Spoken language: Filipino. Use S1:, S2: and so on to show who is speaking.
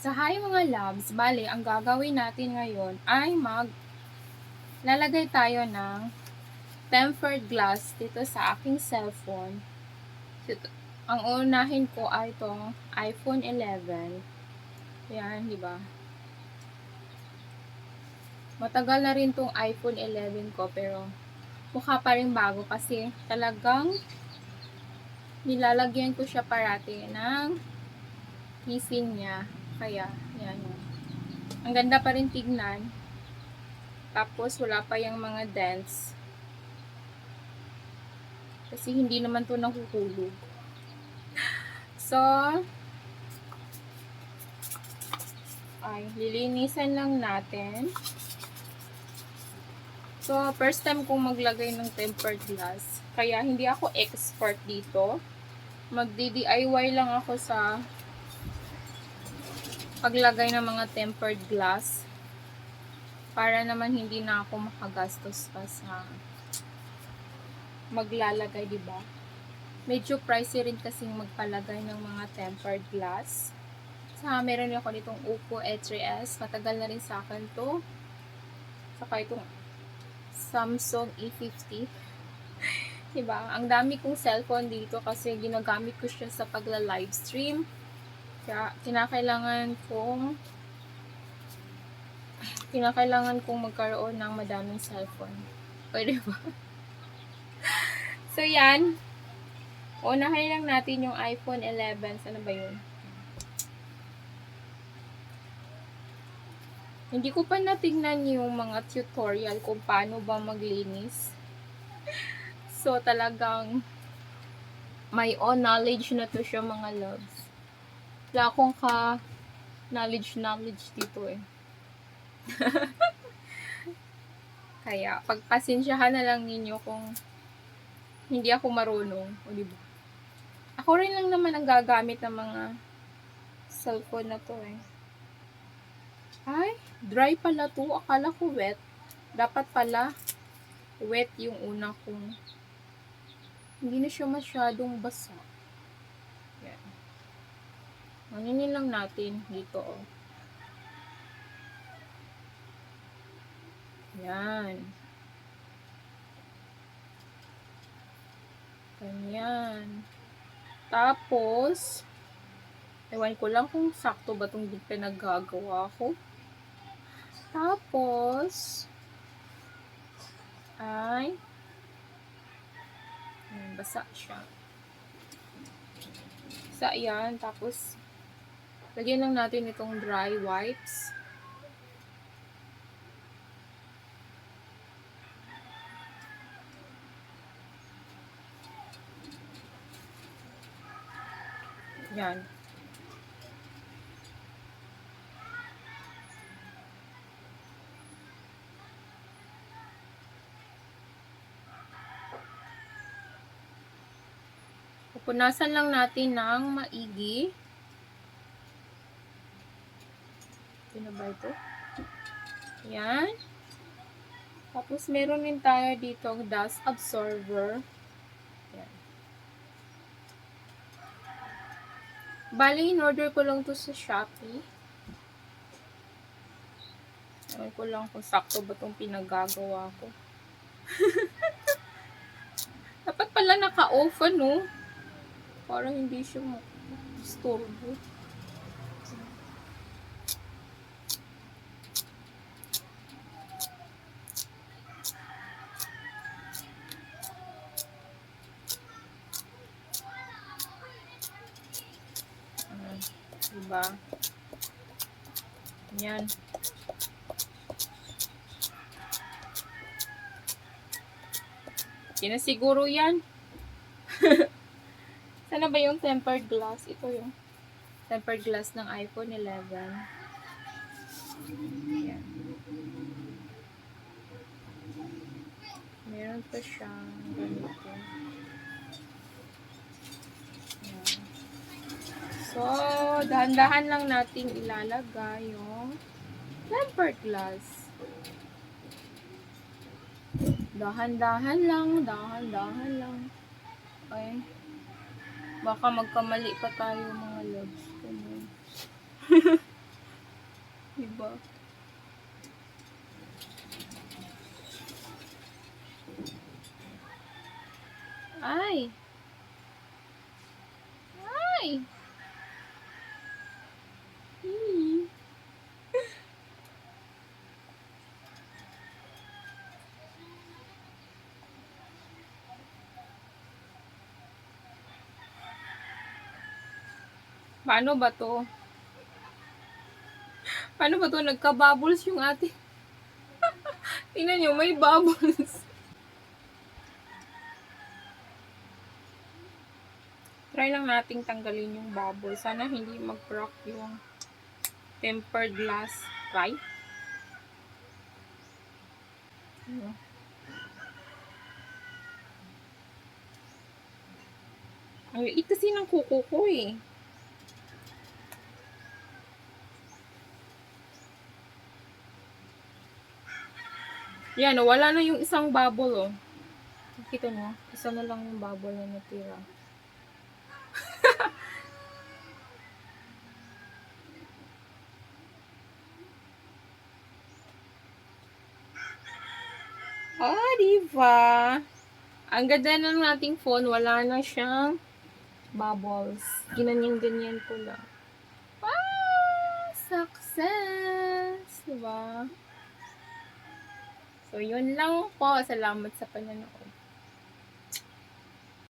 S1: Sa hi mga loves, bali, ang gagawin natin ngayon ay mag lalagay tayo ng tempered glass dito sa aking cellphone. Ito- ang unahin ko ay itong iPhone 11. Yan, di ba? Matagal na rin tong iPhone 11 ko pero mukha pa rin bago kasi talagang nilalagyan ko siya parati ng casing niya. Kaya, yan. Ang ganda pa rin tignan. Tapos, wala pa yung mga dents. Kasi hindi naman to nahuhulog. So, ay, lilinisan lang natin. So, first time kong maglagay ng tempered glass. Kaya, hindi ako expert dito. Magdi-DIY lang ako sa paglagay ng mga tempered glass para naman hindi na ako makagastos pa sa maglalagay, di ba? Medyo pricey rin kasing magpalagay ng mga tempered glass. Sa meron ako nitong Oppo A3s. Matagal na rin sa akin to. Saka itong Samsung E50. diba? Ang dami kong cellphone dito kasi ginagamit ko siya sa pagla-livestream. Kaya, kinakailangan kong kinakailangan kong magkaroon ng madaming cellphone. Pwede ba? so, yan. Unahin lang natin yung iPhone 11. Sana ba yun? Hindi ko pa natignan yung mga tutorial kung paano ba maglinis. So, talagang may on knowledge na to siya mga loves. Wala akong ka knowledge knowledge dito eh. Kaya pagpasensyahan na lang ninyo kung hindi ako marunong, o di ba? Ako rin lang naman ang gagamit ng mga cellphone na to eh. Ay, dry pala to. Akala ko wet. Dapat pala wet yung una kong hindi na siya masyadong basa. Yan. Maninin lang natin dito, oh. Yan. Ganyan. Tapos, ewan ko lang kung sakto ba itong pinaggagawa ko. Tapos, ay, basa siya. Basa yan. Tapos, lagyan lang natin itong dry wipes. Yan. Pupunasan lang natin ng maigi. Na ba ito? Yan. Tapos, meron din tayo dito dust absorber. Yan. Bali, in-order ko lang to sa Shopee. Ewan ko lang kung sakto ba itong pinagagawa ko. Dapat pala naka-off, ano? Parang hindi siya ma-disturbo. Diba? Yan. Yan na siguro yan. Sana ba yung tempered glass? Ito yung tempered glass ng iPhone 11. Yan. Meron pa siyang ganito. Yan. So, dahan-dahan lang nating ilalagay yung tempered glass. Dahan-dahan lang, dahan-dahan lang. Okay. Baka magkamali pa tayo mga loves. diba? Ay! Ay! Paano ba to? Paano ba to? Nagka-bubbles yung ate. Tingnan nyo, may bubbles. Try lang nating tanggalin yung bubble. Sana hindi mag-crack yung tempered glass. Try. Ano? Ang liit kuko ko eh. Yan, oh, wala na yung isang bubble, oh. Nakita mo, isa na lang yung bubble na natira. oh, diba? Ang ganda ng nating phone, wala na siyang bubbles. Ginanyan-ganyan ko lang. Ah, success! Diba? So, yun lang po. Salamat sa panonood.